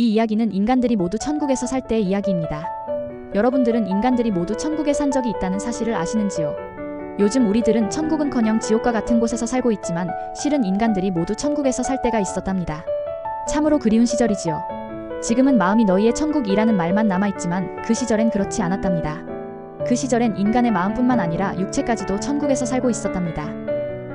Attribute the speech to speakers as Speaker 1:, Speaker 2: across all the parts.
Speaker 1: 이 이야기는 인간들이 모두 천국에서 살 때의 이야기입니다. 여러분들은 인간들이 모두 천국에 산 적이 있다는 사실을 아시는지요? 요즘 우리들은 천국은커녕 지옥과 같은 곳에서 살고 있지만 실은 인간들이 모두 천국에서 살 때가 있었답니다. 참으로 그리운 시절이지요. 지금은 마음이 너희의 천국이라는 말만 남아있지만 그 시절엔 그렇지 않았답니다. 그 시절엔 인간의 마음뿐만 아니라 육체까지도 천국에서 살고 있었답니다.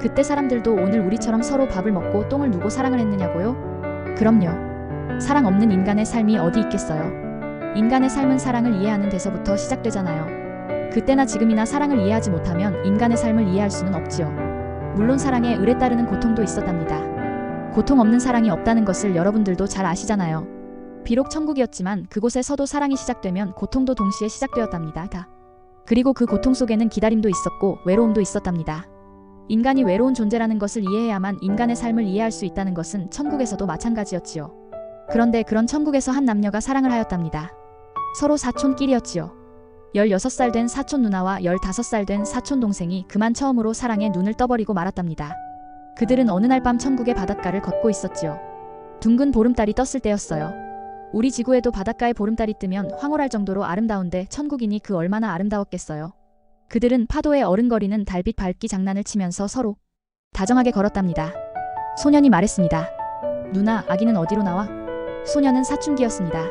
Speaker 1: 그때 사람들도 오늘 우리처럼 서로 밥을 먹고 똥을 누고 사랑을 했느냐고요? 그럼요. 사랑 없는 인간의 삶이 어디 있겠어요? 인간의 삶은 사랑을 이해하는 데서부터 시작되잖아요. 그때나 지금이나 사랑을 이해하지 못하면 인간의 삶을 이해할 수는 없지요. 물론 사랑에 을에 따르는 고통도 있었답니다. 고통 없는 사랑이 없다는 것을 여러분들도 잘 아시잖아요. 비록 천국이었지만 그곳에서도 사랑이 시작되면 고통도 동시에 시작되었답니다. 다. 그리고 그 고통 속에는 기다림도 있었고 외로움도 있었답니다. 인간이 외로운 존재라는 것을 이해해야만 인간의 삶을 이해할 수 있다는 것은 천국에서도 마찬가지였지요. 그런데 그런 천국에서 한 남녀가 사랑을 하였답니다. 서로 사촌끼리였지요. 16살 된 사촌 누나와 15살 된 사촌 동생이 그만 처음으로 사랑에 눈을 떠버리고 말았답니다. 그들은 어느 날 밤 천국의 바닷가를 걷고 있었지요. 둥근 보름달이 떴을 때였어요. 우리 지구에도 바닷가에 보름달이 뜨면 황홀할 정도로 아름다운데 천국이니 그 얼마나 아름다웠겠어요. 그들은 파도에 어른거리는 달빛 밟기 장난을 치면서 서로 다정하게 걸었답니다. 소년이 말했습니다. 누나, 아기는 어디로 나와? 소년은 사춘기였습니다.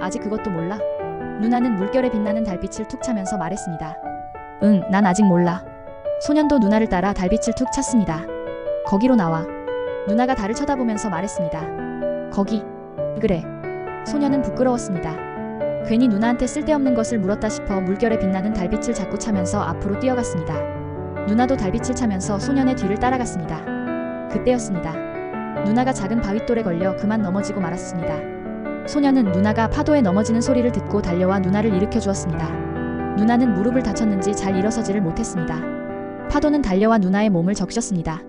Speaker 1: 아직 그것도 몰라? 누나는 물결에 빛나는 달빛을 툭 차면서 말했습니다. 응, 난 아직 몰라. 소년도 누나를 따라 달빛을 툭 찼습니다. 거기로 나와. 누나가 달을 쳐다보면서 말했습니다. 거기. 그래. 소년은 부끄러웠습니다. 괜히 누나한테 쓸데없는 것을 물었다 싶어 물결에 빛나는 달빛을 자꾸 차면서 앞으로 뛰어갔습니다. 누나도 달빛을 차면서 소년의 뒤를 따라갔습니다. 그때였습니다. 누나가 작은 바윗돌에 걸려 그만 넘어지고 말았습니다. 소년은 누나가 파도에 넘어지는 소리를 듣고 달려와 누나를 일으켜 주었습니다. 누나는 무릎을 다쳤는지 잘 일어서지를 못했습니다. 파도는 달려와 누나의 몸을 적셨습니다.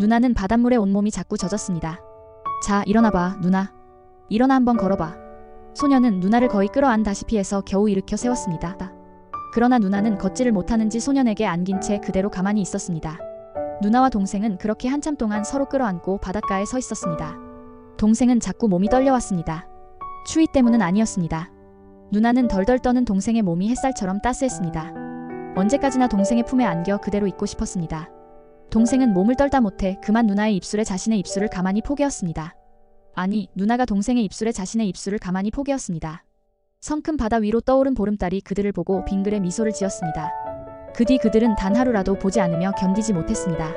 Speaker 1: 누나는 바닷물에 온몸이 자꾸 젖었습니다. 자, 일어나봐, 누나. 일어나 한번 걸어봐. 소년은 누나를 거의 끌어안다시피 해서 겨우 일으켜 세웠습니다. 그러나 누나는 걷지를 못하는지 소년에게 안긴 채 그대로 가만히 있었습니다. 누나와 동생은 그렇게 한참 동안 서로 끌어안고 바닷가에 서 있었습니다. 동생은 자꾸 몸이 떨려왔습니다. 추위 때문은 아니었습니다. 누나는 덜덜 떠는 동생의 몸이 햇살처럼 따스했습니다. 언제까지나 동생의 품에 안겨 그대로 있고 싶었습니다. 동생은 몸을 떨다 못해 그만 누나의 입술에 자신의 입술을 가만히 포개었습니다. 아니, 누나가 동생의 입술에 자신의 입술을 가만히 포개었습니다. 성큼 바다 위로 떠오른 보름달이 그들을 보고 빙그레 미소를 지었습니다. 그 뒤 그들은 단 하루라도 보지 않으며 견디지 못했습니다.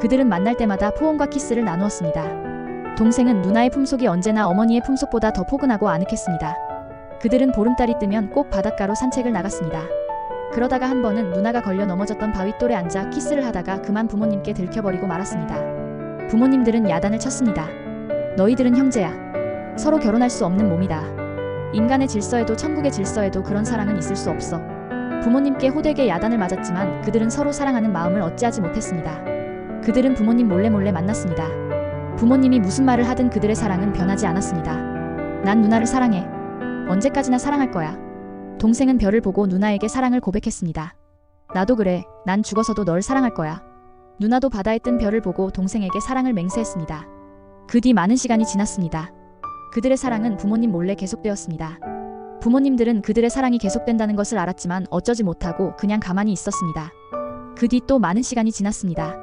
Speaker 1: 그들은 만날 때마다 포옹과 키스를 나누었습니다. 동생은 누나의 품속이 언제나 어머니의 품속보다 더 포근하고 아늑했습니다. 그들은 보름달이 뜨면 꼭 바닷가로 산책을 나갔습니다. 그러다가 한 번은 누나가 걸려 넘어졌던 바윗돌에 앉아 키스를 하다가 그만 부모님께 들켜버리고 말았습니다. 부모님들은 야단을 쳤습니다. 너희들은 형제야. 서로 결혼할 수 없는 몸이다. 인간의 질서에도 천국의 질서에도 그런 사랑은 있을 수 없어. 부모님께 호되게 야단을 맞았지만 그들은 서로 사랑하는 마음을 어찌하지 못했습니다. 그들은 부모님 몰래 몰래 만났습니다. 부모님이 무슨 말을 하든 그들의 사랑은 변하지 않았습니다. 난 누나를 사랑해. 언제까지나 사랑할 거야. 동생은 별을 보고 누나에게 사랑을 고백했습니다. 나도 그래. 난 죽어서도 널 사랑할 거야. 누나도 바다에 뜬 별을 보고 동생에게 사랑을 맹세했습니다. 그 뒤 많은 시간이 지났습니다. 그들의 사랑은 부모님 몰래 계속되었습니다. 부모님들은 그들의 사랑이 계속된다는 것을 알았지만 어쩌지 못하고 그냥 가만히 있었습니다. 그 뒤 또 많은 시간이 지났습니다.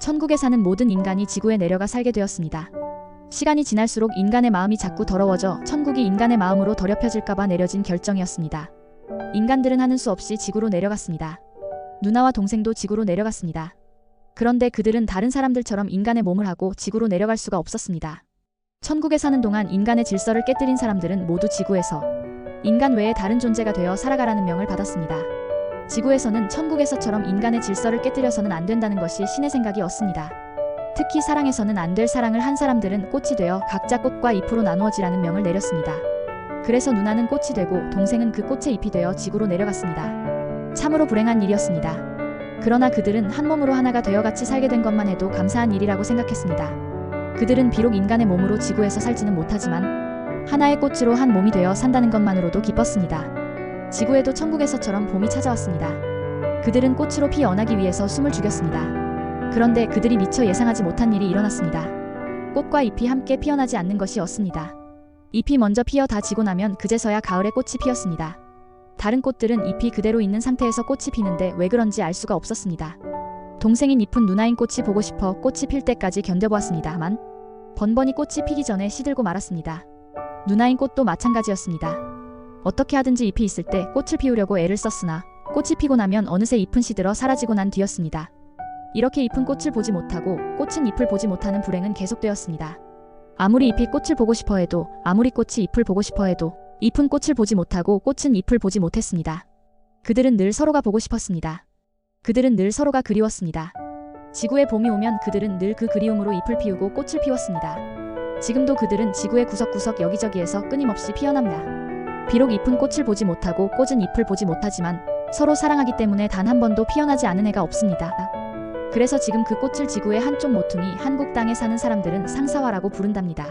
Speaker 1: 천국에 사는 모든 인간이 지구에 내려가 살게 되었습니다. 시간이 지날수록 인간의 마음이 자꾸 더러워져 천국이 인간의 마음으로 더럽혀질까봐 내려진 결정이었습니다. 인간들은 하는 수 없이 지구로 내려갔습니다. 누나와 동생도 지구로 내려갔습니다. 그런데 그들은 다른 사람들처럼 인간의 몸을 하고 지구로 내려갈 수가 없었습니다. 천국에 사는 동안 인간의 질서를 깨뜨린 사람들은 모두 지구에서 인간 외에 다른 존재가 되어 살아가라는 명을 받았습니다. 지구에서는 천국에서처럼 인간의 질서를 깨뜨려서는 안 된다는 것이 신의 생각이었습니다. 특히 사랑에서는 안 될 사랑을 한 사람들은 꽃이 되어 각자 꽃과 잎으로 나누어지라는 명을 내렸습니다. 그래서 누나는 꽃이 되고 동생은 그 꽃의 잎이 되어 지구로 내려갔습니다. 참으로 불행한 일이었습니다. 그러나 그들은 한 몸으로 하나가 되어 같이 살게 된 것만 해도 감사한 일이라고 생각했습니다. 그들은 비록 인간의 몸으로 지구에서 살지는 못하지만 하나의 꽃으로 한 몸이 되어 산다는 것만으로도 기뻤습니다. 지구에도 천국에서처럼 봄이 찾아왔습니다. 그들은 꽃으로 피어나기 위해서 숨을 죽였습니다. 그런데 그들이 미처 예상하지 못한 일이 일어났습니다. 꽃과 잎이 함께 피어나지 않는 것이 었습니다. 잎이 먼저 피어 다 지고 나면 그제서야 가을에 꽃이 피었습니다. 다른 꽃들은 잎이 그대로 있는 상태에서 꽃이 피는데 왜 그런지 알 수가 없었습니다. 동생인 잎은 누나인 꽃이 보고 싶어 꽃이 필 때까지 견뎌보았습니다만 번번이 꽃이 피기 전에 시들고 말았습니다. 누나인 꽃도 마찬가지였습니다. 어떻게 하든지 잎이 있을 때 꽃을 피우려고 애를 썼으나 꽃이 피고 나면 어느새 잎은 시들어 사라지고 난 뒤였습니다. 이렇게 잎은 꽃을 보지 못하고 꽃은 잎을 보지 못하는 불행은 계속되었습니다. 아무리 잎이 꽃을 보고 싶어 해도 아무리 꽃이 잎을 보고 싶어 해도 잎은 꽃을 보지 못하고 꽃은 잎을 보지 못했습니다. 그들은 늘 서로가 보고 싶었습니다. 그들은 늘 서로가 그리웠습니다. 지구에 봄이 오면 그들은 늘 그 그리움으로 잎을 피우고 꽃을 피웠습니다. 지금도 그들은 지구의 구석구석 여기저기에서 끊임없이 피어납니다. 비록 잎은 꽃을 보지 못하고 꽃은 잎을 보지 못하지만 서로 사랑하기 때문에 단 한 번도 피어나지 않은 애가 없습니다. 그래서 지금 그 꽃을 지구의 한쪽 모퉁이 한국 땅에 사는 사람들은 상사화라고 부른답니다.